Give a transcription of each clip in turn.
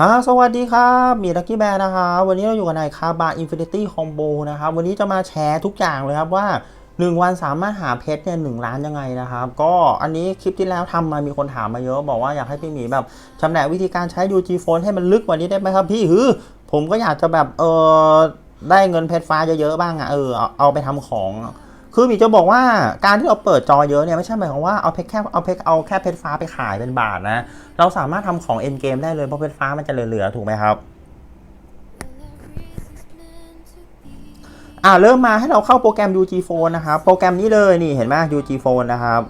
อ่าสวัสดีครับมีลักกี้แบร์นะครับ วันนี้เราอยู่กับนในคาบาอินฟินิตี้คอมโบนะครับ วันนี้จะมาแชร์ทุกอย่างเลยครับว่า 1 วันสามารถหาเพชรเนี่ยหนึ่งล้านยังไงนะครับ ก็อันนี้คลิปที่แล้วทำมามีคนถามมาเยอะ บอกว่าอยากให้พี่หมีแบบชำแหละวิธีการใช้ UG Phone ให้มันลึกกว่านี้ได้ไหมครับพี่ฮือผมก็อยากจะแบบเออได้เงินเพชรฟ้าเยอะๆบ้างอะเออเอาเอาไปทำของ คือมีจะบอกว่าการที่เราเปิดจอเยอะเนี่ยไม่ใช่หมายความว่าเอาเพชรแค่เอาเพชรเอาแค่เพชรฟ้าไปขายเป็นบาทนะ เราสามารถทำของเอ็นเกมได้เลยเพราะเพชรฟ้ามันจะเหลือๆถูกไหมครับอ่าเริ่มมาให้เราเข้าโปรแกรม UG Phone นะครับ โปรแกรมนี้เลยนี่เห็นไหม UG Phone นะครับ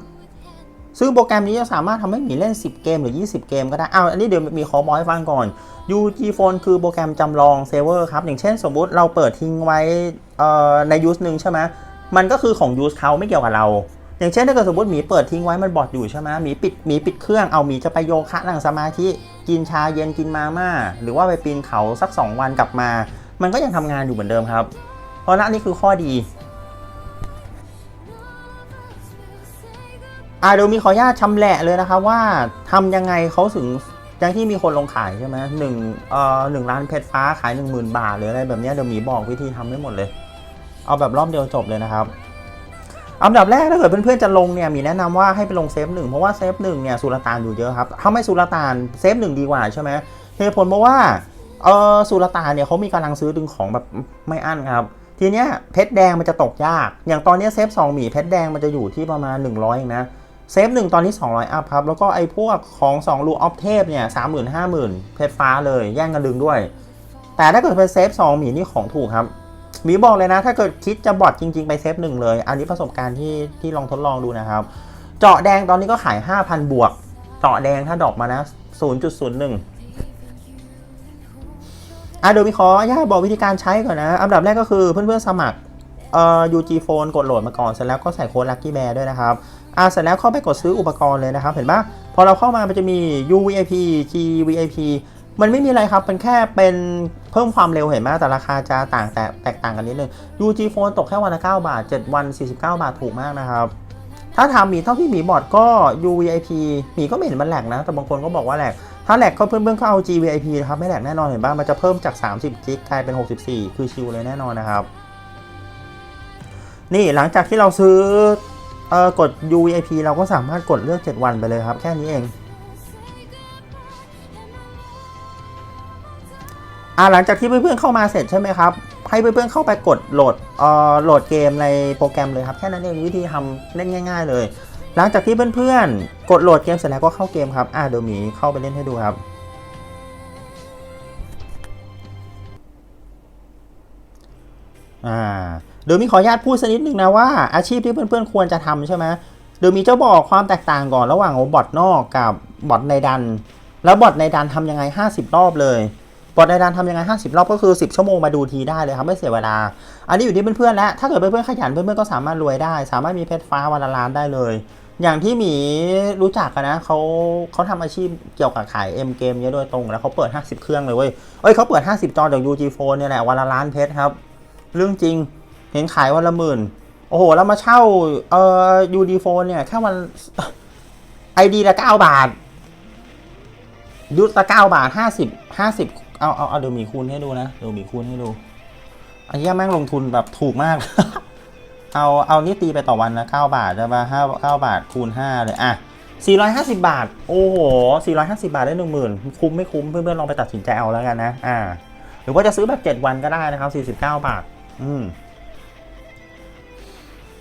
ซึ่งโปรแกรมนี้จะสามารถทำให้หมีเล่น 10 เกมหรือ 20 เกมก็ได้อ้าวอันนี้เดี๋ยวมีขอบอกให้ฟังก่อน UG Phone คือโปรแกรมจำลองเซิร์ฟเวอร์ครับ อย่างเช่นสมมุติเราเปิดทิ้งไว้เอ่อในยูสหนึ่งใช่ไหม มันก็คือของยูสเขาไม่เกี่ยวกับเรา อย่างเช่นถ้าเกิดสมมติหมีเปิดทิ้งไว้มันบอดอยู่ใช่ไหมหมีปิดหมีปิดเครื่องเอาหมีจะไปโยคะนั่งสมาธิกินชาเย็นกินมาม่าหรือว่าไปปีนเขาสัก 2 วันกลับมา มันก็ยังทำงานอยู่เหมือนเดิมครับ เพราะนั่นนี่คือข้อดีอ่าเดี๋ยวมีขออนุญาตชำแหละเลยนะครับว่าทำยังไงเขาถึงอย่างที่มีคนลงขายใช่ไหมหนึ่งเอ่อหนึ่งล้านเพชรฟ้าขายหนึ่งหมื่นบาทหรืออะไรแบบนี้เดี๋ยวหมีบอกวิธีทำได้หมดเลย เอาแบบรอบเดียวจบเลยนะครับอันดับแรกถ้าเกิดเพื่อนๆจะลงเนี่ยมีแนะนำว่าให้ไปลงเซฟหนึ่งเพราะว่าเซฟหนึ่งเนี่ยสุลต่านอยู่เยอะครับถ้าไม่สุลต่านเซฟหนึ่งดีกว่าใช่ไหมเหตุผลเพราะว่าเออสุลต่านเนี่ยเขามีกำลังซื้อดึงของแบบไม่อั้นครับ ทีเนี้ยเพชรแดงมันจะตกยาก อย่างตอนนี้เซฟ2หมีเพชรแดงมันจะอยู่ที่ประมาณ 100เองนะเซฟหนึ่งตอนนี้ 200 อัพครับ แล้วก็ไอ้พวกของ2ลูออฟเทพเนี่ยสามหมื่นห้าหมื่นเพชรฟ้าเลยแย่งกันดึงด้วย แต่ถ้าเกิดเป็นเซฟ2หมีนี่ของถูกครับ มีบอกเลยนะ ถ้าเกิดคิดจะบอดจริง ๆ ไปเซฟหนึ่งเลย อันนี้ประสบการณ์ที่ที่ลองทดลองดูนะครับ เจาะแดงตอนนี้ก็ขาย 5,000 บวก เจาะแดงถ้าดอกมานะ 0.01อะเดี๋ยวมีขออนุญาตบอกวิธีการใช้ก่อนนะ อันดับแรกก็คือเพื่อนๆสมัครเอ่อ UG Phone กดโหลดมาก่อน เสร็จแล้วก็ใส่โค้ด Lucky Bear ด้วยนะครับ อะเสร็จแล้วเข้าไปกดซื้ออุปกรณ์เลยนะครับ เห็นปะพอเราเข้ามามันจะมี UVIP GVIP มันไม่มีอะไรครับ มันแค่เป็นเพิ่มความเร็วเห็นไหมแต่ราคาจะต่างแต่แตกต่างกันนิดนึง UG Phone ตกแค่วันละ9บาท 7 วัน 49 บาทถูกมากนะครับ ถ้าถามหมีเท่าที่หมีบอดก็ UVIP หมีก็ไม่เห็นมันแหลกนะ แต่บางคนก็บอกว่าแหลก ถ้าแหลกก็เพื่อนๆก็เอา GVIP นะครับไม่แหลกแน่นอนเห็นป่ะมันจะเพิ่มจาก 30กิกกลายเป็น 64 คือชิลเลยแน่นอนนะครับ นี่หลังจากที่เราซื้อเออกด UVIP เราก็สามารถกดเลือก 7 วันไปเลยครับ แค่นี้เอง อ่าหลังจากที่เพื่อนๆเข้ามาเสร็จใช่ไหมครับ ให้เพื่อนๆเข้าไปกดโหลดเอ่อโหลดเกมในโปรแกรมเลยครับ แค่นั้นเองวิธีทำเล่นง่าย ๆ เลย หลังจากที่เพื่อนๆกดโหลดเกมเสร็จแล้วก็เข้าเกมครับอ่าเดี๋ยวมีเข้าไปเล่นให้ดูครับอ่าเดี๋ยวมีขออนุญาตพูดสักนิดนึงนะว่าอาชีพที่เพื่อนๆควรจะทำใช่ไหมเดี๋ยวมีเจ้าบอกความแตกต่างก่อนระหว่างบอทนอกกับบอทในดัน แล้วบอทในดันทำยังไง 50 รอบเลย บอทในดันทำยังไง 50 รอบก็คือ 10 ชั่วโมงมาดูทีได้เลยครับ ไม่เสียเวลา อันนี้อยู่ที่เพื่อนๆแล้ว ถ้าเกิดเพื่อนๆขยันเพื่อนๆก็สามารถรวยได้ สามารถมีเพชรฟ้าวันละล้านได้เลย อย่างที่หมีรู้จักกันนะเขาเขาทำอาชีพเกี่ยวกับขายเอ็มเกมเยอะโดยตรง แล้วเขาเปิด 50 เครื่องเลยเว้ยเอ้ยเขาเปิด 50 จอจาก UG Phone เนี่ยแหละวันละล้านเพชรครับ เรื่องจริงเห็นขายวันละหมื่นโอ้โหแล้วมาเช่าเอ่อยูดีโฟนเนี่ยแค่วันไอดีละเก้าบาท ยุทธละเก้าบาทห้าสิบห้าสิบ เอาเอาเอาดี๋ยวมีคูณให้ดูนะเดี๋ยวมีคูณให้ดูอันนี้แม่งลงทุนแบบถูกมาก เอาเอานี่ตีไปต่อวันนะเก้าบาทใช่ปะห้าเก้าบาทคูณห้าเลยอะสี่ร้อยห้าสิบาท โอ้โหสี่ร้อยห้าสิบาทได้หนึ่งหมื่นคุ้มไม่คุ้มเพื่อนๆลองไปตัดสินใจเอาแล้วกันนะ อ่า หรือว่าจะซื้อแบบเจ็ดวันก็ได้นะครับสี่สิบเก้าบาท อืม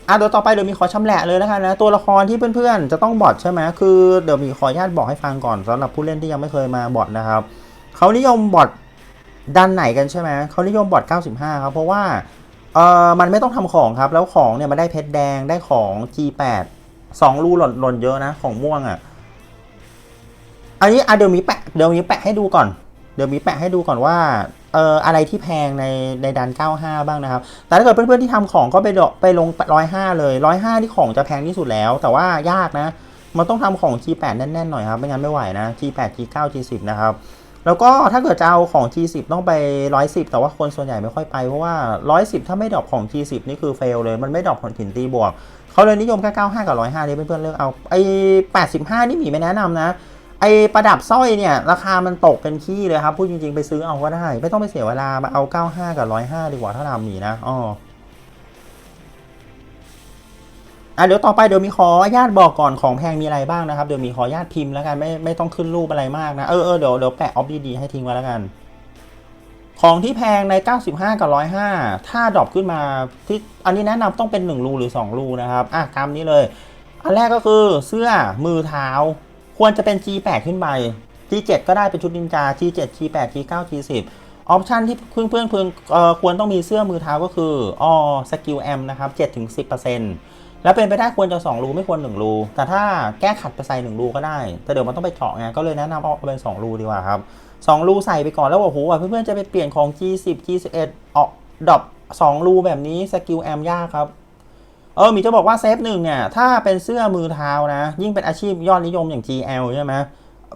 อะเดี๋ยวต่อไปเดี๋ยวมีขอชำแหละเลยนะคะนะตัวละครที่เพื่อนๆจะต้องบอทใช่ไหมคือเดี๋ยวมีขออนุญาตบอกให้ฟังก่อนสำหรับผู้เล่นที่ยังไม่เคยมาบอทนะครับ เขานิยมบอทด้านไหนกันใช่ไหมเขานิยมบอท95 ครับ เพราะว่าเออมันไม่ต้องทำของครับ แล้วของเนี่ยมันได้เพชรแดงได้ของ G8 2รูหล่นหล่นเยอะนะ ของม่วงอะ่ะ อันนี้อะเดี๋ยวมีแปะเดี๋ยวมีแปะให้ดูก่อน เดี๋ยวมีแปะให้ดูก่อนว่าเอ่ออะไรที่แพงในในดัน 95 บ้างนะครับ แต่ถ้าเกิดเพื่อนๆที่ทำของก็ไปดอกไปลง 105 เลย 105 ที่ของจะแพงที่สุดแล้ว แต่ว่ายากนะ มันต้องทำของ G8 แน่นๆหน่อยครับ ไม่งั้นไม่ไหวนะ G8 G9 G10 นะครับ แล้วก็ถ้าเกิดจะเอาของ G10 ต้องไป 110 แต่ว่าคนส่วนใหญ่ไม่ค่อยไป เพราะว่า 110 ถ้าไม่ดรอปของ G10 นี่คือเฟลเลย มันไม่ดรอปผลถินตีบวก เขาเลยนิยมแค่95 กับ 105นี่เพื่อนๆเลือกเอาไอ้85 นี่หมีไม่แนะนำนะ ไอ้ประดับสร้อยเนี่ย ราคามันตกเป็นขี้เลยครับ พูดจริงๆไปซื้อเอาก็ได้ ไม่ต้องไปเสียเวลามาเอา 95 กับ 105 ดีกว่าถ้าทำหมีนะอ๋อ อะเดี๋ยวต่อไปเดี๋ยวมีขอญาตบอกก่อนของแพงมีอะไรบ้างนะครับเดี๋ยวมีขอญาตพิมพ์แล้วกันไม่ไม่ต้องขึ้นรูปอะไรมากนะเออเออเดี๋ยวเดี๋ยวแปะออฟดีๆให้ทิ้งไว้แล้วกัน ของที่แพงใน 95 กับ 105 ถ้าดรอปขึ้นมาที่อันนี้แนะนำต้องเป็น 1 รูหรือ 2 รูนะครับอะตามนี้เลย อันแรกก็คือเสื้อมือเท้า ควรจะเป็น G8 ขึ้นไป G7 ก็ได้เป็นชุดนินจา G7 G8 G9 G10 ออปชันที่เพื่อนเพื่อนเพื่อนเออควรต้องมีเสื้อมือเท้าก็คืออ๋อสกิลแอมนะครับ7-10% แล้วเป็นไปได้ควรจะ2รูไม่ควร1รูแต่ถ้าแก้ขัดไปใส่1รูก็ได้ แต่เดี๋ยวมันต้องไปเจาะไงก็เลยแนะนำเอาเป็น2รูดีกว่าครับ2รูใส่ไปก่อนแล้วโอ้โหเพื่อนๆจะไปเปลี่ยนของ G10 G11 ออกดอป2รูแบบนี้สกิลแอมยากครับเออหมีจะบอกว่าเซฟหนึ่งเนี่ย ถ้าเป็นเสื้อมือเท้านะ ยิ่งเป็นอาชีพยอดนิยมอย่าง GL ใช่ไหม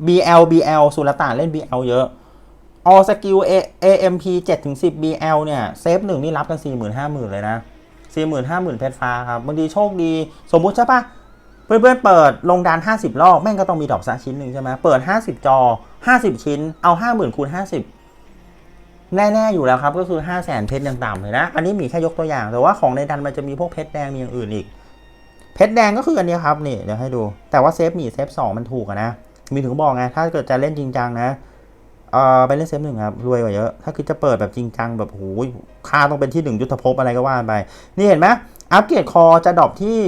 BL BL สุลต่านเล่น BL เยอะ All Skill A AMP 7ถึง10 BL เนี่ย เซฟหนึ่งนี่รับกัน 4 5 0,000 เลยนะ 4 0 0 0 0 50,000เพชรฟ้าครับบางทีโชคดี สมมุติใช่ปะเพื่อนๆเปิดลงดาน 50 รอบ แม่งก็ต้องมีดอกสักชิ้นหนึ่งใช่ไหมเปิด 50 จอ 50 ชิ้น เอา 50,000คูณ50 แน่ๆอยู่แล้วครับก็คือ 5 0 0 0 0 0เพชรยังต่ำเลยนะ อันนี้มีแค่ยกตัวอย่าง แต่ว่าของในดันมันจะมีพวกเพชรแดงมีอย่างอื่นอีก เพชรแดงก็คืออันนี้ครับนี่เดี๋ยวให้ดู แต่ว่าเซฟมีเซฟสองมันถูกนะ มีถึงบอกไงถ้าเกิดจะเล่นจริงจังนะ เอ่อไปเล่นเซฟหนึ่งครับรวยกว่าเยอะ ถ้าคือจะเปิดแบบจริงจังแบบโอ้ยค่าต้องเป็นที่หนึ่งยุทธภพอะไรก็ว่าไป นี่เห็นไหมอัปเกรดคอจะดรอปที่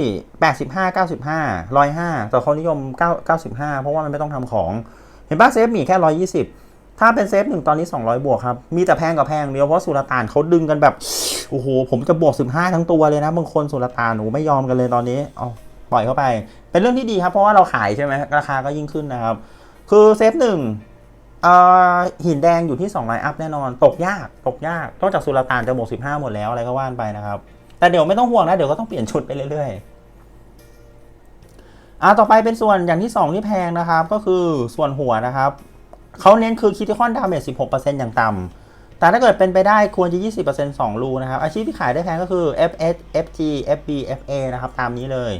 85 95 105 แต่เขานิยม 9 95 เพราะว่ามันไม่ต้องทำของ เห็นปะเซฟมีแค่ 120 ถ้าเป็นเซฟหนึ่งตอนนี้ 200 บวกครับ มีแต่แพงกับแพงเดียวเพราะสุลต่านเขาดึงกันแบบ โอ้โห ผมจะบวก 15 ทั้งตัวเลยนะบางคนสุลต่านโอ้ไม่ยอมกันเลยตอนนี้เอาปล่อยเข้าไป เป็นเรื่องที่ดีครับ เพราะว่าเราขายใช่ไหมราคาก็ยิ่งขึ้นนะครับ คือเซฟหนึ่งเอ่อ หินแดงอยู่ที่200อัพแน่นอน ตกยาก ตกยากนอกจากสุลต่านจะบวก15 หมดแล้วอะไรก็ว่านไปนะครับ แต่เดี๋ยวไม่ต้องห่วงนะ เดี๋ยวก็ต้องเปลี่ยนชุดไปเรื่อยๆอ่าต่อไปเป็นส่วนอย่างที่ 2 ที่แพงนะครับ ก็คือส่วนหัวนะครับเขาเน้นคือคิติคอนดาเมจ16%อย่างต่ำแต่ถ้าเกิดเป็นไปได้ควรจะ 20% 2รูนะครับ อาชีพที่ขายได้แพงก็คือ FS FG FB FA นะครับ ตามนี้เลย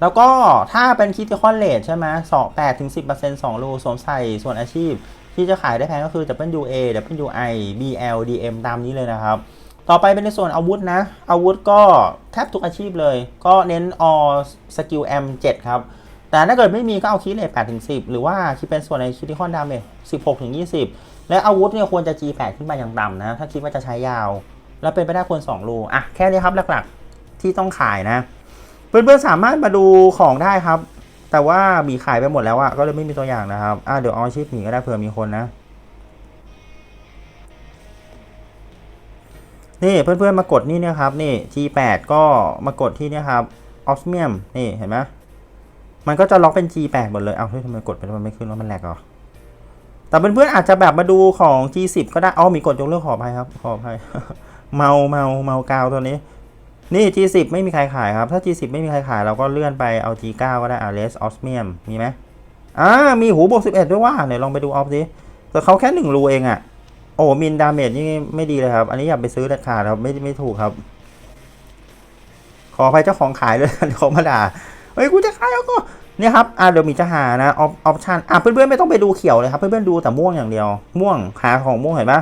แล้วก็ถ้าเป็นคิติคอนเลทใช่ไหมสองแปดถึงสิบเปอร์เซ็นต์สองรูสวมใส่ส่วนอาชีพ ที่จะขายได้แพงก็คือ WA WI BL DM ตามนี้เลยนะครับ ต่อไปเป็นในส่วนอาวุธนะ อาวุธก็แทบทุกอาชีพเลย ก็เน้น all skill M 7ครับ แต่ถ้าเกิดไม่มีก็เอาคิดเลท8ถึง10 หรือว่าคิดเป็นส่วนในคิดที่คอนดาเมจ16ถึง20 และอาวุธเนี่ยควรจะ G8 ขึ้นไปอย่างต่ำนะ ถ้าคิดว่าจะใช้ยาว แล้วเป็นไปได้ควร2รูอะแค่นี้ครับหลักๆที่ต้องขายนะ เพื่อนๆสามารถมาดูของได้ครับ แต่ว่ามีขายไปหมดแล้วอะก็เลยไม่มีตัวอย่างนะครับอะเดี๋ยวเอาอชีพหมีก็ได้เผื่อมีคนนะ นี่เพื่อนๆมากดนี่นี่ยครับนี่ G8 ก็มากดที่นี่ครับ Osmium นี่เห็นไหมมันก็จะล็อกเป็น G8 หมดเลยเอาเฮ้ยทำไมกดไปมันไม่ขึ้นว่ามันแหลกเหรอแต่เพื่อนๆอาจจะแบบมาดูของ G10 ก็ได้เอามีกดยกเลิกขออภัยครับขออภัยเมาเมาเมากาวตัวนี้ นี่ G10 ไม่มีใครขายครับ ถ้า G10 ไม่มีใครขายเราก็เลื่อนไปเอา G9 ก็ได้อ่า Les Osmium มีไหมอ่ามีหูบวก11 ด้วยว่าเดี๋ยวลองไปดูออฟสิแต่เขาแค่หนึ่งรูเองอะโอ้มินดาเมจนี่ไม่ดีเลยครับ อันนี้อย่าไปซื้อเด็ดขาดครับไม่ไม่ถูกครับ ขออภัยเจ้าของขายเลยเขามาด่าเฮ้ยกูจะขายแล้วก็เนี่ยครับอ่าเดี๋ยวมีจะหานะออปชั่นอะเพื่อนๆไม่ต้องไปดูเขียวเลยครับเพื่อนๆดูแต่ม่วงอย่างเดียว ม่วงหาของม่วงเห็นปะ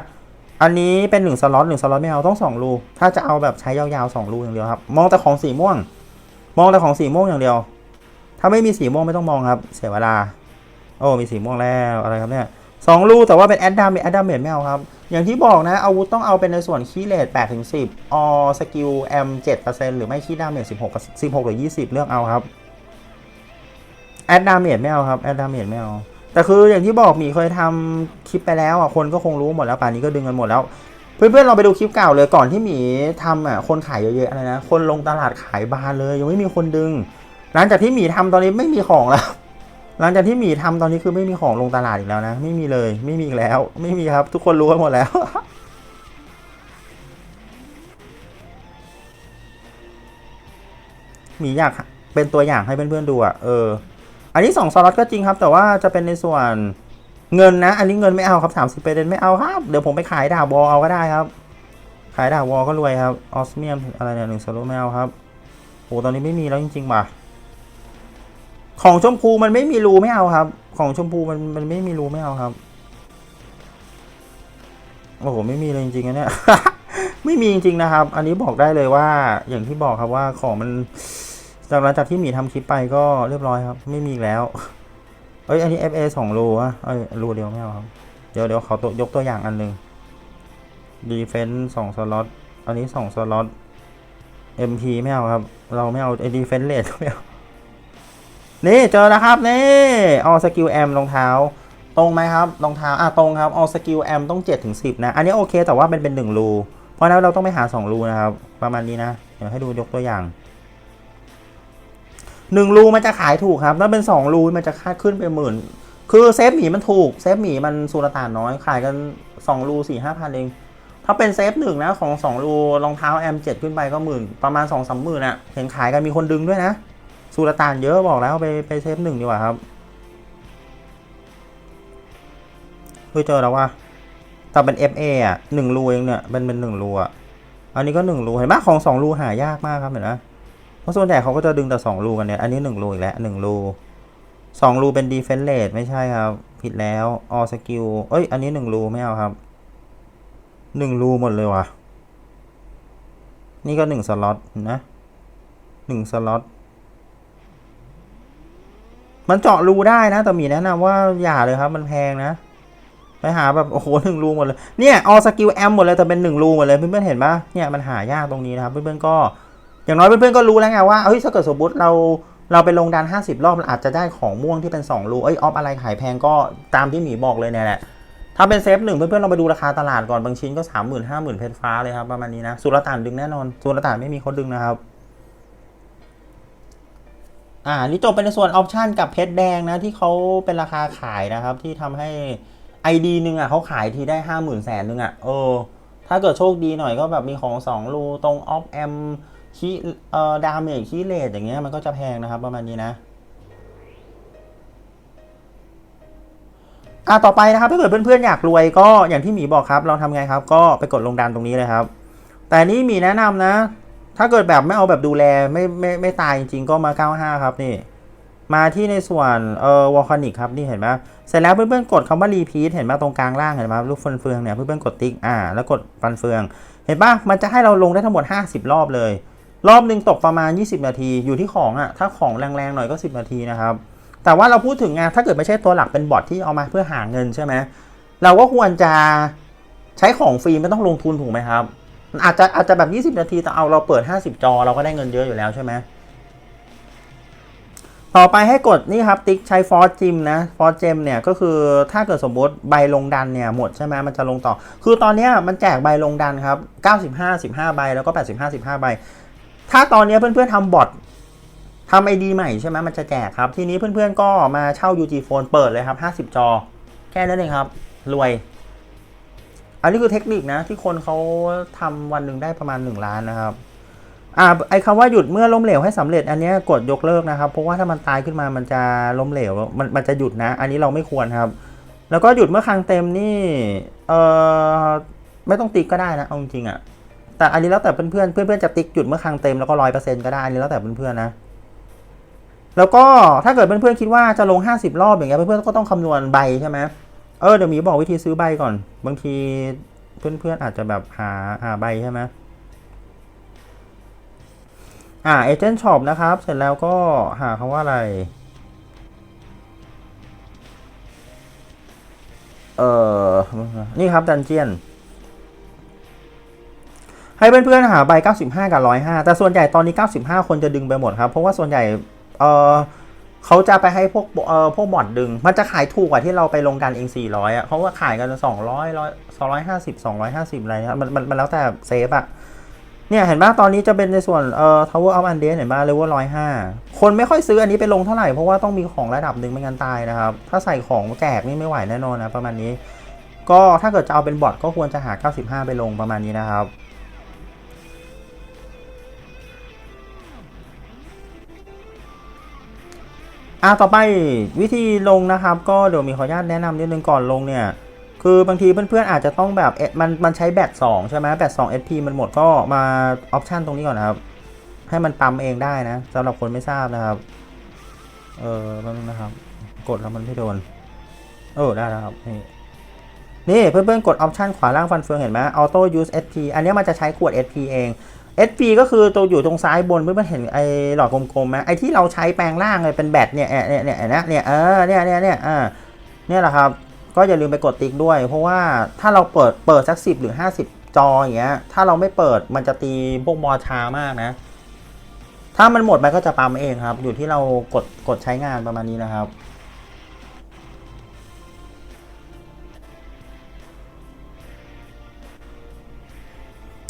อันนี้เป็นหนึ่งสล็อตหนึ่งสล็อตไม่เอาต้องสองรูถ้าจะเอาแบบใช้ยาวๆสองรูอย่างเดียวครับ มองแต่ของสีม่วง มองแต่ของสีม่วงอย่างเดียว ถ้าไม่มีสีม่วงไม่ต้องมองครับ เสียเวลา โอ้มีสีม่วงแล้วอะไรครับเนี่ยสองรูแต่ว่าเป็นแอดดามแอดดามเมจไม่เอาครับ อย่างที่บอกนะอาวุธต้องเอาเป็นในส่วนคีย์เลท8ถึง10ออสกิลแอม7%หรือไม่คีดามเมจ16 16หรือ20 เลือกเอาครับแอดดามเมจไม่เอาครับแอดดามเมจไม่เอา แต่คืออย่างที่บอกมีเคยทำคลิปไปแล้วอะคนก็คงรู้หมดแล้วป่านนี้ก็ดึงกันหมดแล้ว เพื่อนๆเราไปดูคลิปเก่าเลยก่อนที่หมีทำอะคนขายเยอะๆอะไรนะคนลงตลาดขายบานเลยยังไม่มีคนดึง หลังจากที่หมีทำตอนนี้ไม่มีของแล้ว หลังจากที่หมีทำตอนนี้คือไม่มีของลงตลาดอีกแล้วนะ ไม่มีเลยไม่มีอีกแล้ว ไม่มีครับ ทุกคนรู้กันหมดแล้วหมีอยากเป็นตัวอย่างให้เพื่อนๆดูอะเออ อันนี้สองสล็อตก็จริงครับ แต่ว่าจะเป็นในส่วนเงินนะ อันนี้เงินไม่เอาครับสามสิบเปอร์เซ็นต์ไม่เอาครับ เดี๋ยวผมไปขายดาบวอลเอาก็ได้ครับ ขายดาบวอลก็รวยครับ ออสเมียมอะไรเนี่ยหนึ่งสโลไม่เอาครับโอ้ตอนนี้ไม่มีแล้วจริงๆว่ะของชมพูมันไม่มีรูไม่เอาครับ ของชมพูมันมันไม่มีรูไม่เอาครับ โอ้โหไม่มีเลยจริงๆนะเนี่ย ไม่มีจริงๆนะครับ อันนี้บอกได้เลยว่าอย่างที่บอกครับว่าของมัน จากหลังจากที่หมีทำคลิปไปก็เรียบร้อยครับ ไม่มีแล้ว เอ้ยอันนี้ FA สองรูอะเอ้ยรูเดียวไม่เอาครับ เดี๋ยวเดี๋ยวเขาตัวยกตัวอย่างอันหนึ่ง Defense สองสล็อตอันนี้สองสล็อต MP ไม่เอาครับ เราไม่เอาไอ้ Defense Rate ไม่เอานี่เจอแล้วครับนี่ออสกิลแอมรองเท้า ตรงไหมครับรองเท้าอะตรงครับออสกิลแอมต้อง7ถึง10นะ อันนี้โอเคแต่ว่ามันเป็น1รูเพราะฉะนั้นเราต้องไปหา2รูนะครับ ประมาณนี้นะ เดี๋ยวให้ดูยกตัวอย่าง 1รูมันจะขายถูกครับถ้าเป็น2รูมันจะคาดขึ้นไปหมื่น คือเซฟหมีมันถูก เซฟหมีมันสุลต่านน้อย ขายกัน2รู4 5พันเอง ถ้าเป็นเซฟหนึ่งนะของ2รูรองเท้าแอม7ขึ้นไปก็หมื่น ประมาณ2 3หมื่นอะเห็นขายกันมีคนดึงด้วยนะ สุลต่านเยอะบอกแล้วไปไปเซฟหนึ่งดีกว่าครับเฮ้ยเจอแล้วว่าแต่เป็น FA อะหนึ่งรูเองเนี่ยเป็นเป็นหนึ่งรูอะอันนี้ก็หนึ่งรูเห็นปะของสองรูหายากมากครับเห็นไหม เพราะส่วนใหญ่เขาก็จะดึงแต่สองรูกันเนี่ย อันนี้หนึ่งรูอีกแล้วหนึ่งรูสองรูเป็น defense rate ไม่ใช่ครับ ผิดแล้ว all skill เอ้ย อันนี้หนึ่งรูไม่เอาครับหนึ่งรูหมดเลยว่ะ นี่ก็หนึ่งสล็อตนะหนึ่งสล็อตมันเจาะรูได้นะ แต่มีแนะนำว่าอย่าเลยครับ มันแพงนะ ไปหาแบบโอ้โหหนึ่งรูหมดเลย เนี่ยออสกิลแอมหมดเลยแต่เป็นหนึ่งรูหมดเลยเพื่อนๆเห็นปะเนี่ยมันหายากตรงนี้นะครับ เพื่อนๆก็ อย่างน้อยเพื่อนๆก็รู้แล้วไงว่าเฮ้ยถ้าเกิดสมมติเราเราไปลงดัน 50 รอบมันอาจจะได้ของม่วงที่เป็น 2 รูเอ้ยออฟอะไรขายแพงก็ตามที่หมีบอกเลยเนี่ยแหละถ้าเป็นเซฟหนึ่งเพื่อนๆลองไปดูราคาตลาดก่อนบางชิ้นก็สามหมื่นห้าหมื่นเพชรฟ้าเลยครับประมาณนี้นะสุลต่านดึงแน่นอนสุลต่านไม่มีเขาดึงนะครับอ่านี่จบไปในส่วนออปชันกับเพชรแดงนะที่เขาเป็นราคาขายนะครับที่ทำให้ ID หนึ่งอะเขาขายทีได้ห้าหมื่นแสนหนึ่งอะเออถ้าเกิดโชคดีหน่อยก็แบบมีของสองรูตรงออฟแอม คีเอ่อดาเมจคีเลตอย่างเงี้ยมันก็จะแพงนะครับประมาณนี้นะอะต่อไปนะครับถ้าเกิดเพื่อนๆอยากรวยก็อย่างที่หมีบอกครับเราทำไงครับ ก็ไปกดลงดันตรงนี้เลยครับ แต่นี่มีแนะนำนะ ถ้าเกิดแบบไม่เอาแบบดูแลไม่ไม่ไม่ตายจริงๆก็มา 95 ครับนี่มาที่ในส่วนเอ่อวอลคานิกครับนี่เห็นไหมเสร็จแล้วเพื่อนๆกดคำว่ารีพีทเห็นไหมตรงกลางล่างเห็นไหมลูกฟันเฟืองเนี่ยเพื่อนๆกดติ๊กอ่าแล้วกดฟันเฟือง เห็นปะมันจะให้เราลงได้ทั้งหมด 50 รอบเลย รอบหนึ่งตกประมาณ 20 นาที อยู่ที่ของอะ ถ้าของแรงๆหน่อยก็ 10 นาทีนะครับ แต่ว่าเราพูดถึงงานถ้าเกิดไม่ใช่ตัวหลักเป็นบอทที่เอามาเพื่อหาเงินใช่ไหมเราก็ควรจะใช้ของฟรีไม่ต้องลงทุนถูกไหมครับอาจจะอาจจะแบบ 20 นาทีแต่เอาเราเปิด 50 จอเราก็ได้เงินเยอะอยู่แล้วใช่ไหมต่อไปให้กดนี่ครับติ๊กใช้ฟอร์จิมนะฟอร์เจมเนี่ยก็คือถ้าเกิดสมมติใบลงดันเนี่ยหมดใช่ไหมมันจะลงต่อ คือตอนนี้มันแจกใบลงดันครับ 95 15 ใบแล้วก็ 85 15 ใบ ถ้าตอนนี้เพื่อนๆทำบอททำไอดีใหม่ใช่ไหมมันจะแจกครับ ทีนี้เพื่อนๆก็มาเช่า UG Phone เปิดเลยครับ 50 จอ แค่นั้นเองครับ รวย อันนี้คือเทคนิคนะ ที่คนเขาทำวันหนึ่งได้ประมาณ 1 ล้านนะครับ อ่าไอคำว่าหยุดเมื่อล้มเหลวให้สำเร็จ อันนี้กดยกเลิกนะครับ เพราะว่าถ้ามันตายขึ้นมามันจะล้มเหลว มันมันจะหยุดนะ อันนี้เราไม่ควรครับ แล้วก็หยุดเมื่อครั้งเต็มนี่ เออไม่ต้องติก็ได้นะ เอาจริงๆอะ แต่อันนี้แล้วแต่เพื่อนๆเพื่อนๆจะติ๊กหยุดเมื่อครั้งเต็มแล้วก็ร้อยเปอร์เซ็นต์ก็ได้อันนี้แล้วแต่เพื่อนๆนะ แล้วก็ถ้าเกิดเพื่อนๆคิดว่าจะลง50รอบอย่างเงี้ยเพื่อนๆก็ต้องคำนวณใบใช่ไหมเออเดี๋ยวมีบอกวิธีซื้อใบก่อน บางทีเพื่อนๆอาจจะแบบหาหาใบใช่ไหมอ่าเอเจนต์ช็อปนะครับ เสร็จแล้วก็หาคำว่าอะไร เออนี่ครับดันเจียน ให้เพื่อนๆหาใบ 95 กับ 105 แต่ส่วนใหญ่ตอนนี้ 95 คนจะดึงไปหมดครับ เพราะว่าส่วนใหญ่เออเขาจะไปให้พวกเออพวกบอดดึง มันจะขายถูกกว่าที่เราไปลงกันเอง 400 อะ เพราะว่าขายกัน 200 100 250 250 อะไรเงี้ยมันมันมันแล้วแต่เซฟอะเนี่ยเห็นป่ะตอนนี้จะเป็นในส่วนเอ่อ Tower of Undead เห็นป่ะเลเวลร้อยห้าคนไม่ค่อยซื้ออันนี้ไปลงเท่าไหร่ เพราะว่าต้องมีของระดับหนึ่งไม่งั้นตายนะครับ ถ้าใส่ของแจกนี่ไม่ไหวแน่นอนนะประมาณนี้ ก็ถ้าเกิดจะเอาเป็นบอทก็ควรจะหา 95 ไปลงประมาณนี้นะครับ อะต่อไปวิธีลงนะครับ ก็เดี๋ยวมีขออนุญาตแนะนำนิดนึงก่อนลงเนี่ย คือบางทีเพื่อนๆอาจจะต้องแบบเอ๊ะมันมันใช้แบต2ใช่ไหมแบต2 SP มันหมดก็มาออปชันตรงนี้ก่อนนะครับ ให้มันปั๊มเองได้นะสำหรับคนไม่ทราบนะครับ เออแป๊บนึงนะครับ กดแล้วมันไม่โดน เออได้แล้วครับนี่นี่เพื่อนๆกดออปชันขวาล่างฟันเฟืองเห็นไหม Auto Use SP อันนี้มันจะใช้ขวด SP เอง SP ก็คือตัวอยู่ตรงซ้ายบนเพื่อนๆเห็นไอ้หลอดกลมๆไหมไอ้ที่เราใช้แปลงร่างเลยเป็นแบตเนี่ยเนี่ยเนี่ยเนี่ยเนี่ยเออเนี่ยเนี่ยเนี่ยอ่าเนี่ยแหละครับ ก็อย่าลืมไปกดติ๊กด้วย เพราะว่าถ้าเราเปิดเปิดสักสิบหรือ50จออย่างเงี้ยถ้าเราไม่เปิดมันจะตีพวกมอช้ามากนะ ถ้ามันหมดมันก็จะปั๊มเองครับ อยู่ที่เรากดกดใช้งานประมาณนี้นะครับ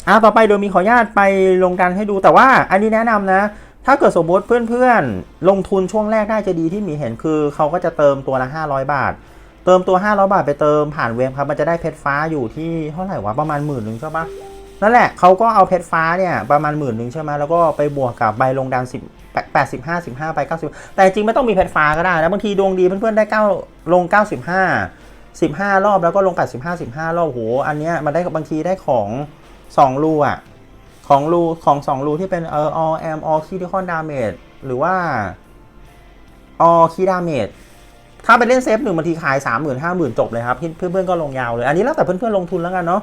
อะต่อไปโดยมีขออนุญาตไปลงกันให้ดูแต่ว่าอันนี้แนะนำนะ ถ้าเกิดสมมติเพื่อนๆ ลงทุนช่วงแรกน่าจะดีที่มีเห็นคือเขาก็จะเติมตัวละ 500 บาท เติมตัว 500 บาทไปเติมผ่านเว็บครับมันจะได้เพชรฟ้าอยู่ที่เท่าไหร่วะประมาณหมื่นหนึ่งใช่ปะนั่นแหละเขาก็เอาเพชรฟ้าเนี่ยประมาณหมื่นหนึ่งใช่ไหมแล้วก็ไปบวกกับใบลงดัน10 85 15ไป90แต่จริงไม่ต้องมีเพชรฟ้าก็ได้นะบางทีดวงดีเพื่อนๆได้9ลง95 15รอบแล้วก็ลง85 15รอบโหอันเนี้ยมันได้บางทีได้ของ 2รูอะ ของรูของสองรูที่เป็นเออ all am all critical damage หรือว่า all key damage ถ้าไปเล่นเซฟหนึ่งบางทีขายสามหมื่นห้าหมื่นจบเลยครับ เพื่อนๆก็ลงยาวเลย อันนี้แล้วแต่เพื่อนๆลงทุนแล้วกันเนาะ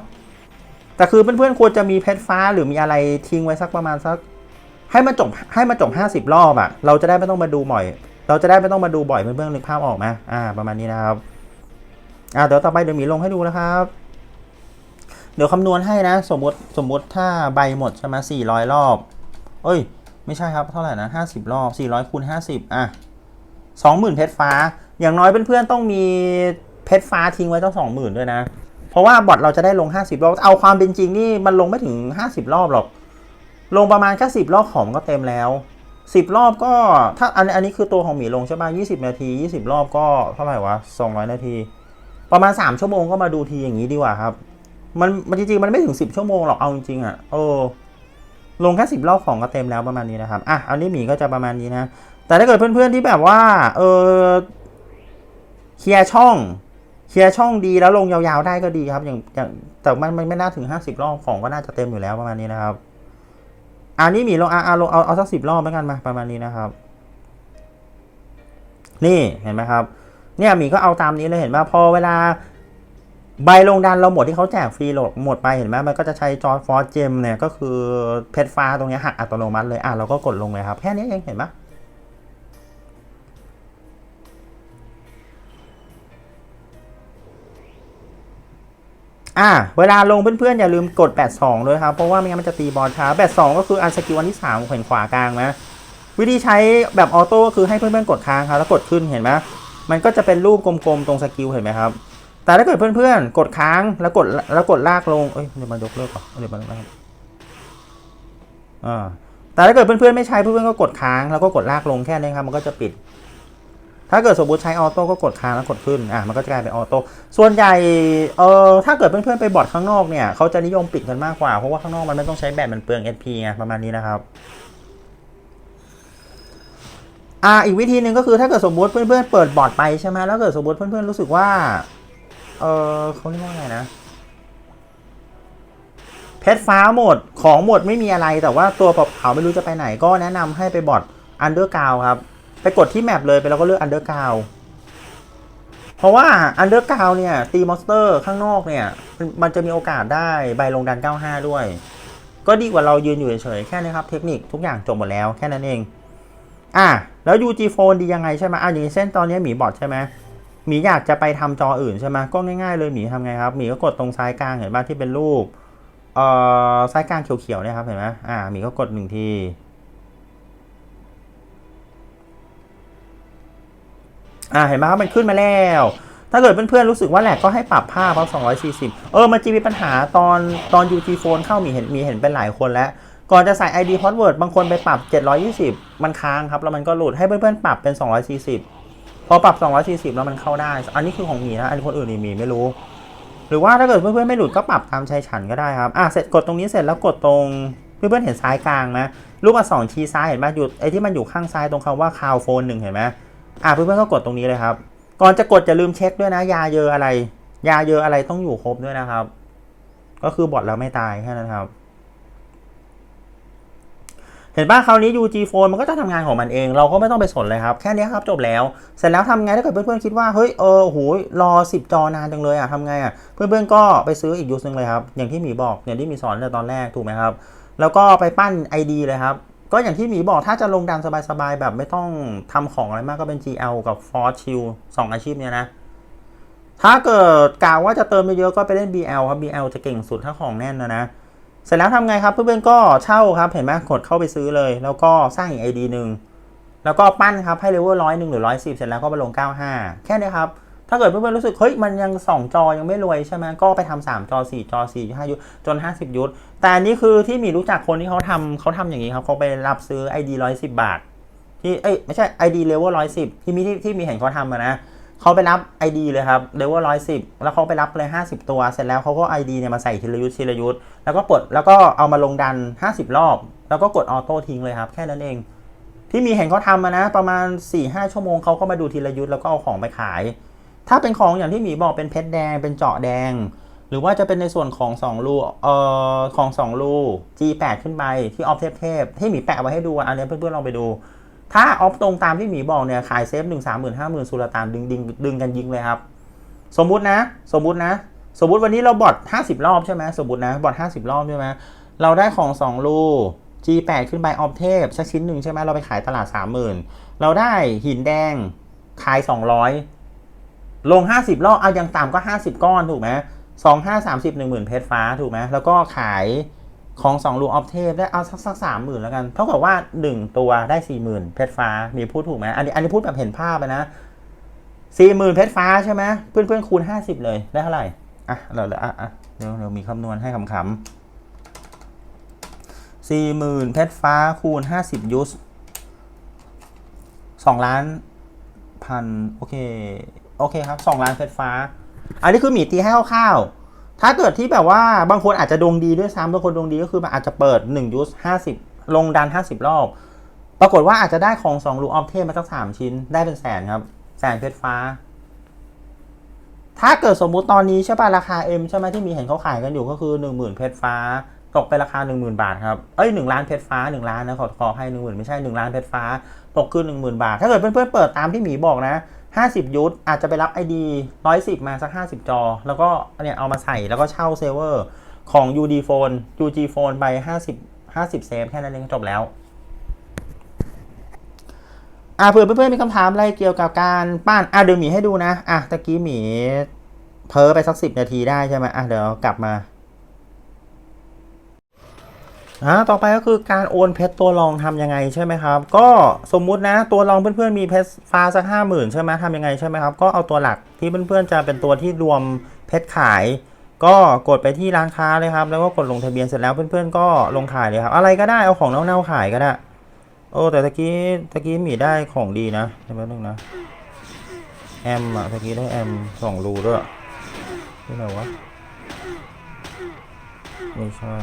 แต่คือเพื่อนๆควรจะมีเพชรฟ้าหรือมีอะไรทิ้งไว้สักประมาณสัก ให้มันจบให้มันจบห้าสิบรอบอะ่ะ เราจะได้ไม่ต้องมาดูบ่อย เราจะได้ไม่ต้องมาดูบ่อยเพื่อนๆนึกภาพออกไหมอ่า ประมาณนี้นะครับ อ่าเดี๋ยวต่อไปเดี๋ยวมีลงให้ดูนะครับ เดี๋ยวคำนวณให้นะ สมมติสมมติถ้าใบหมดใช่ไหมสี่ร้อยรอบ เอ้ย ไม่ใช่ครับ เท่าไหร่นะห้าสิบรอบสี่ร้อยคูณห้าสิบอะสองหมื่นเพชรฟ้า อย่างน้อยเพื่อนๆต้องมีเพชรฟ้าทิ้งไว้ต้องสองหมื่นด้วยนะ เพราะว่าบอทเราจะได้ลงห้าสิบรอบ เอาความเป็นจริงนี่มันลงไม่ถึงห้าสิบรอบหรอก ลงประมาณแค่สิบรอบของก็เต็มแล้วสิบรอบก็ถ้าอันอันนี้คือตัวของหมีลงใช่ป่ะยี่สิบนาทียี่สิบรอบก็เท่าไหร่วะสองร้อยนาที ประมาณสามชั่วโมงก็มาดูทีอย่างนี้ดีกว่าครับ มันมันจริงๆมันไม่ถึงสิบชั่วโมงหรอกเอาจริงๆอะโอ้ลงแค่สิบรอบของก็เต็มแล้วประมาณนี้นะครับอะอันนี้หมีก็จะประมาณนี้นะ แต่ถ้าเกิดเพื่อนๆที่แบบว่า เออเคลียร์ช่องเคลียร์ช่องดีแล้วลงยาวๆได้ก็ดีครับอย่างอย่างแต่มันมันไม่น่าถึงห้าสิบรอบของก็น่าจะเต็มอยู่แล้วประมาณนี้นะครับอันนี้หมีลงอะอะลงเอาเอาสักสิบรอบแล้วกันมาประมาณนี้นะครับ นี่เห็นไหมครับ เนี่ยหมีก็เอาตามนี้เลยเห็นไหมพอเวลา ใบลงดันเราหมดที่เขาแจกฟรีโหลดหมดไปเห็นไหมมันก็จะใช้จอฟอร์เจมเนี่ยก็คือเพชรฟ้าตรงนี้หักอัตโนมัติเลยอะเราก็กดลงเลยครับ แค่นี้เองเห็นไหมอะเวลาลงเพื่อนๆ อย่าลืมกด 82 ด้วยครับ เพราะว่าไม่งั้นมันจะตีบอลช้า 82 ก็คืออันสกิลอันที่3แขวนขวากลางนะวิธีใช้แบบออโต้ก็คือให้เพื่อนๆ กดค้างครับแล้วกดขึ้นเห็นไหมมันก็จะเป็นรูปกลมๆ ตรงสกิลเห็นไหมครับ แต่ถ้าเกิดเพื่อนๆ กดค้างแล้วกดแล้วกดลากลง เอ้ยเดี๋ยวมายกเลิกก่อนเดี๋ยวมานะครับอ่าแต่ถ้าเกิดเพื่อนๆไม่ใช้เพื่อนๆก็กดค้างแล้วก็กดลากลงแค่นี้ครับมันก็จะปิด ถ้าเกิดสมมติใช้ออโต้ก็กดค้างแล้วกดขึ้นอะมันก็จะกลายเป็นออโต้ส่วนใหญ่เออถ้าเกิดเพื่อนๆไปบอร์ดข้างนอกเนี่ยเขาจะนิยมปิดกันมากกว่าเพราะว่าข้างนอกมันไม่ต้องใช้แบตมันเปลือง SP ไงประมาณนี้นะครับอ่าอีกวิธีหนึ่งก็คือถ้าเกิดสมมติเพื่อนๆเปิดบอร์ดไปใช่ไหมแล้วเกิดสมมติเพื่อนๆรู้สึกว่า เออเขาเรียกว่าไงนะ เพชรฟ้าหมดของหมดไม่มีอะไรแต่ว่าตัวเผาไม่รู้จะไปไหนก็แนะนำให้ไปบอร์ดอันเดอร์กาวครับ ไปกดที่แมปเลยไปแล้วก็เลือกอันเดอร์กาวเพราะว่าอันเดอร์กาวเนี่ยตีมอนสเตอร์ข้างนอกเนี่ย มันจะมีโอกาสได้ใบลงดัน 95 ด้วย ก็ดีกว่าเรายืนอยู่เฉยๆแค่นี้ครับ เทคนิคทุกอย่างจบหมดแล้วแค่นั้นเอง อะแล้ว UG Phone ดียังไงใช่ไหมอะอย่างเช่นตอนนี้หมีบอร์ดใช่ไหม หมีอยากจะไปทำจออื่นใช่ไหมก็ง่ายๆเลยหมีทำไงครับหมีก็กดตรงซ้ายกลางเห็นไหมที่เป็นรูปเอ่อซ้ายกลางเขียวๆเนี่ยครับเห็นไหมอ่าหมีก็กดหนึ่งทีอ่าเห็นไหมครับมันขึ้นมาแล้ว ถ้าเกิดเพื่อนๆรู้สึกว่าแหลกก็ให้ปรับภาพเอา240 เออมันจะมีปัญหาตอนตอน UG Phone เข้ามีเห็นมีเห็นเป็นหลายคนแล้ว ก่อนจะใส่ ID password บางคนไปปรับ 720 มันค้างครับ แล้วมันก็หลุดให้เพื่อนๆปรับเป็น 240 พอปรับ 240 แล้วมันเข้าได้ อันนี้คือของหมีนะ อันนี้คนอื่นนี่มีไม่รู้ หรือว่าถ้าเกิดเพื่อนๆไม่หลุดก็ปรับตามใจฉันก็ได้ครับ อะ เสร็จกดตรงนี้เสร็จแล้วกดตรงเพื่อนๆเห็นซ้ายกลางไหมรูปอักษรชี้ซ้ายเห็นไหมอยู่ไอ้ที่มันอยู่ข้างซ้ายตรงคำว่าคาวโฟนหนึ่งเห็นไหมอะเพื่อนๆก็กดตรงนี้เลยครับ ก่อนจะกดจะลืมเช็คด้วยนะ ยาเยอะอะไร ยาเยอะอะไรต้องอยู่ครบด้วยนะครับ ก็คือบอทเราไม่ตายแค่นั้นครับ เห็นป่ะคราวนี้ UG Phone มันก็จะทำงานของมันเอง เราก็ไม่ต้องไปสนเลยครับ แค่นี้ครับจบแล้ว เสร็จแล้วทำไงถ้าเกิดเพื่อนๆคิดว่า เฮ้ย เออโหยรอ 10 จอนานจังเลยอะทำไงอะ เพื่อนๆก็ไปซื้ออีกยูสนึงเลยครับ อย่างที่หมีบอกอย่างที่หมีสอนในตอนแรกถูกไหมครับ แล้วก็ไปปั้น ID เลยครับก็อย่างที่หมีบอกถ้าจะลงดันสบายๆ แบบไม่ต้องทำของอะไรมากก็เป็น GL กับ Force Shield สองอาชีพเนี้ยนะ ถ้าเกิดกล่าวว่าจะเติมเยอะๆก็ไปเล่น BL ครับ BL จะเก่งสุดถ้าของแน่นนะนะ เสร็จแล้วทำไงครับเพื่อนๆก็เช่าครับเห็นไหมกดเข้าไปซื้อเลย แล้วก็สร้างอีก ID หนึ่งแล้วก็ปั้นครับให้เลเวลร้อยหนึ่งหรือร้อยสิบเสร็จแล้วก็ไปลง 95 แค่นี้ครับ ถ้าเกิดเพื่อนๆรู้สึก เฮ้ย มันยัง 2 จอยังไม่รวยใช่ไหมก็ไปทำ3จอ 4 จอ 4 5 ยุทธจน 50 ยุทธแต่นี้คือที่มีรู้จักคนที่เขาทำเขาทำอย่างนี้ครับเขาไปรับซื้อ ID 110 บาท ที่เอ้ยไม่ใช่ ID level 110 ที่มีที่ที่มีเห็นเขาทำนะ เขาไปรับ ID เลยครับ level 110แล้วเขาไปรับเลย 50 ตัว เสร็จแล้วเขาก็ ID เนี่ยมาใส่ทีละยุทธทีละยุทธแล้วก็ปลดแล้วก็เอามาลงดัน 50 รอบ แล้วก็กดออโต้ทิ้งเลยครับ แค่นั้นเอง ที่มีเห็นเขาทำมานะ ประมาณ 4-5 ชั่วโมงเขาก็มาดูทีละยุทธแล้วก็เอาของไปขาย ถ้าเป็นของอย่างที่หมีบอกเป็นเพชรแดงเป็นเจาะแดง หรือว่าจะเป็นในส่วนของ2รูเอ่อของ2รู G8 ขึ้นไปที่ออฟเทพๆที่หมีแปะไว้ให้ดูอันนี้เพื่อนๆลองไปดู ถ้าออฟตรงตามที่หมีบอกเนี่ย ขายเซฟหนึ่งสามหมื่นห้าหมื่นสุลต่านดึงดึงดึงกันยิงเลยครับ สมมุตินะ สมมุตินะ สมมุติวันนี้เราบอทห้าสิบรอบใช่ไหมสมมุตินะบอทห้าสิบรอบใช่ไหมเราได้ของสองรู G8 ขึ้นไปออฟเทพสักชิ้นหนึ่งใช่ไหมเราไปขายตลาดสามหมื่นเราได้หินแดงขายสองร้อยลงห้าสิบรอบเอายังต่ำก็ห้าสิบก้อนถูกไหมสองห้าสามสิบหนึ่งหมื่นเพชรฟ้าถูกไหมแล้วก็ขาย ของสองรูออฟเทปได้เอาสักสักสามหมื่นแล้วกันเท่ากับว่าหนึ่งตัวได้สี่หมื่นเพชรฟ้ามีพูดถูกไหมอันนี้อันนี้พูดแบบเห็นภาพไปนะสี่หมื่นเพชรฟ้าใช่ไหมเพื่อนเพื่อนๆคูณห้าสิบเลยได้เท่าไหร่อะเราเดี๋ยวอะอะเดี๋ยวเดี๋ยวมีคำนวณให้ขำๆสี่หมื่นเพชรฟ้าคูณห้าสิบยูสสองล้านพันโอเคโอเคครับสองล้านเพชรฟ้า อันนี้คือหมีตีให้คร่าวๆ ถ้าเกิดที่แบบว่าบางคนอาจจะดวงดีด้วยซ้ำบางคนดวงดีก็คือมันอาจจะเปิด1ยูส50 ลงดัน 50 รอบ ปรากฏว่าอาจจะได้ของ2รูออฟเทมมาสักสามชิ้นได้เป็นแสนครับแสนเพชรฟ้า ถ้าเกิดสมมุติตอนนี้ใช่ป่ะราคา M ใช่ไหมที่มีเห็นเขาขายกันอยู่ก็คือ 1 0,000 เพชรฟ้าตกไปราคา 10,000 บาทครับ เอ้ย1ล้านเพชรฟ้า 1 ล้านนะขอขอให้ 1 0,000 ไม่ใช่ 1 ล้านเพชรฟ้า ตกคือ10,000 บาท ถ้าเกิดเพื่อนๆเปิดตามที่หมีบอกนะ 50ยุทอาจจะไปรับ ID 110 มาสัก 50 จอ แล้วก็เนี่ยเอามาใส่แล้วก็เช่าเซร์ฟเวอร์ของ UD Phone UG Phone ไป 50 50 เซฟแค่นั้นเองจบแล้วอะเผื่อเพื่อนๆมีคำถามอะไรเกี่ยวกับการปั้นอะเดี๋ยวหมีให้ดูนะอะตะกี้หมีเพ้อไปสักสิบนาทีได้ใช่ไหมอะเดี๋ยวกลับมา อ่าต่อไปก็คือการโอนเพชรตัวรองทำยังไงใช่ไหมครับ ก็สมมุตินะตัวรองเพื่อนๆมีเพชรฟ้าสักห้าหมื่นใช่ไหมทำยังไงใช่ไหมครับ ก็เอาตัวหลักที่เพื่อนๆจะเป็นตัวที่รวมเพชรขาย ก็กดไปที่ร้านค้าเลยครับ แล้วก็กดลงทะเบียนเสร็จแล้วเพื่อนๆก็ลงขายเลยครับ อะไรก็ได้เอาของเน่าๆขายก็ได้ โอ้แต่ตะกี้ตะกี้หมีได้ของดีนะใช่ไหมนึงนะแอมอะตะกี้ได้แอมสองรูด้วยที่ไหนวะไม่ใช่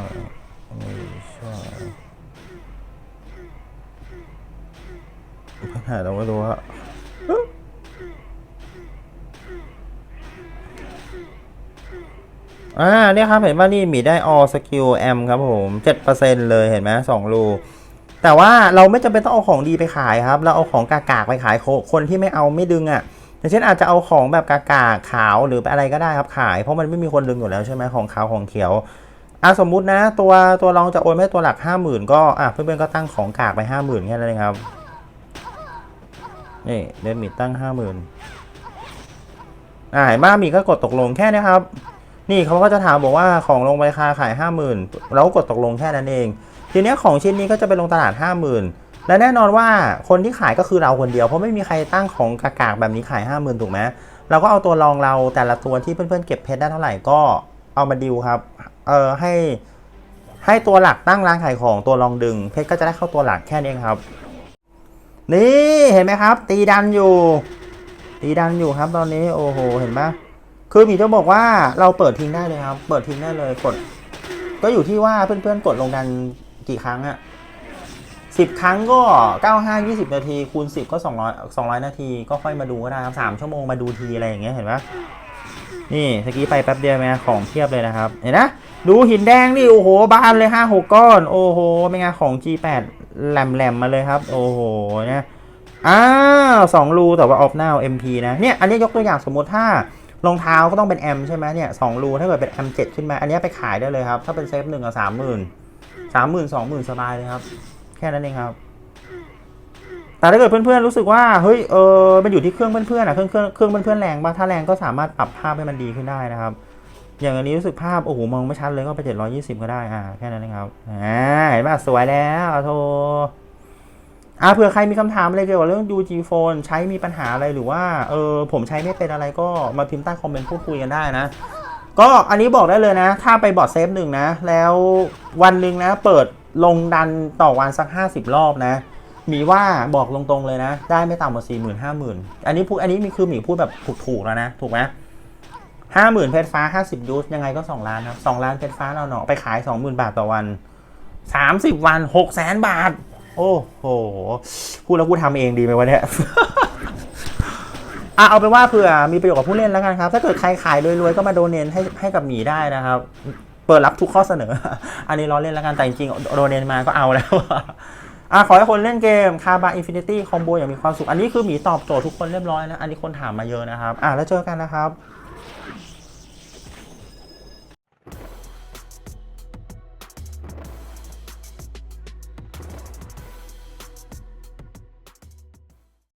ปัญหาเราไม่รู้ฮะอ่าเนี่ยครับเห็นว่านี่มีได้ all skill m ครับผม 7%เลยเห็นไหมสองรูแต่ว่าเราไม่จำเป็นต้องเอาของดีไปขายครับ เราเอาของกากๆไปขายคนที่ไม่เอาไม่ดึงอะ่ะอย่างเช่นอาจจะเอาของแบบกากๆขาวหรืออะไรก็ได้ครับขาย เพราะมันไม่มีคนดึงอยู่แล้วใช่ไหมของขาวของเขียว อะสมมุตินะ ตัวตัวรองจะโอนให้ตัวหลักห้าหมื่นก็อะเพื่อนๆก็ตั้งของกากไปห้าหมื่นแค่นั้นเองครับ นี่เดมิตั้งห้าหมื่นอ่าเห็นบ้ามีก็กดตกลงแค่นี้ครับนี่เขาก็จะถามบอกว่าของลงไปคาขายห้าหมื่นเรากดตกลงแค่นั้นเอง ทีเนี้ยของชิ้นนี้ก็จะไปลงตลาดห้าหมื่นและแน่นอนว่าคนที่ขายก็คือเราคนเดียว เพราะไม่มีใครตั้งของกากๆแบบนี้ขายห้าหมื่นถูกไหมเราก็เอาตัวรองเราแต่ละตัวที่เพื่อนๆเก็บเพชรได้เท่าไหร่ก็เอามาดิวครับ เออให้ให้ตัวหลักตั้งร้านขายของตัวรองดึง เพชรก็จะได้เข้าตัวหลักแค่นี้ครับ นี่เห็นไหมครับ ตีดันอยู่ ตีดันอยู่ครับตอนนี้โอ้โหเห็นปะคือมีจะบอกว่าเราเปิดทิ้งได้เลยครับ เปิดทิ้งได้เลยกด ก็อยู่ที่ว่าเพื่อนๆกดลงดันกี่ครั้งอะสิบครั้งก็เก้าห้ายี่สิบนาทีคูณสิบก็สองร้อยสองร้อยนาทีก็ค่อยมาดูก็ได้ครับสามชั่วโมงมาดูทีอะไรอย่างเงี้ยเห็นปะ นี่ตะกี้ไปแป๊บเดียวไหมของเทียบเลยนะครับ เห็นนะ ดูหินแดงดิโอ้โหบานเลยห้าหกก้อน โอ้โหเป็นไงของ G8 แหลมๆมมาเลยครับ โอ้โหเนี่ยอ้าวสองรูแต่ว่าออฟหน้า MP นะเนี่ยอันนี้ยกตัวอย่างสมมติถ้ารองเท้าก็ต้องเป็น M ใช่ไหมเนี่ยสองรูถ้าเกิดเป็น M7 ขึ้นมา อันนี้ไปขายได้เลยครับ ถ้าเป็นเซฟหนึ่งกับสามหมื่นสามหมื่นสองหมื่นสบายเลยครับ แค่นั้นเองครับ แต่ถ้าเกิดเพื่อนๆรู้สึกว่าเฮ้ยเออมันอยู่ที่เครื่องเพื่อนๆอะเครื่องเครื่องเครื่องเพื่อนๆแรงบ้างถ้าแรงก็สามารถปรับภาพให้มันดีขึ้นได้นะครับ อย่างอันนี้รู้สึกภาพโอ้โหมองไม่ชัดเลยก็ไป 720 ก็ได้อ่าแค่นั้นเองครับอ่าเห็นป่ะสวยแล้วโทอ่าเผื่อใครมีคำถามอะไรเกี่ยวกับเรื่อง UG Phone ใช้มีปัญหาอะไรหรือว่าเออผมใช้ไม่เป็นอะไรก็มาพิมพ์ใต้คอมเมนต์พูดคุยกันได้นะ ก็อันนี้บอกได้เลยนะ ถ้าไปบอร์ดเซฟหนึ่งนะ แล้ววันหนึ่งนะ เปิดลงดันต่อวันสัก 50 รอบนะ มีว่าบอกตรงๆเลยนะ ได้ไม่ต่ำกว่าสี่หมื่นห้าหมื่นอันนี้พูดอันนี้มีคือหมีพูดแบบถูกๆแล้วนะ ถูกไหมห้าหมื่นเพชรฟ้าห้าสิบยูสยังไงก็สองล้านครับสองล้านเพชรฟ้าเราเนาะไปขายสองหมื่นบาทต่อวันสามสิบวันหกแสนบาท โอ้โหพูดแล้วกูทำเองดีไหมวะเนี่ยอะเอาไปนว่าเผื่อมีประโยชน์กับผู้เล่นแล้วกันครับ ถ้าเกิดใครขายรวยๆก็มาโดเนทให้ให้กับหมีได้นะครับ เปิดรับทุกข้อเสนอ อันนี้ล้อเล่นแล้วกันแต่จริงๆโดเนทมาก็เอาแล้ว อะขอให้คนเล่นเกมคาบาอินฟินิตี้คอมโบอย่างมีความสุข อันนี้คือหมีตอบโจทย์ทุกคนเรียบร้อยนะ อันนี้คนถามมาเยอะนะครับ อะแล้วเจอกันนะครับ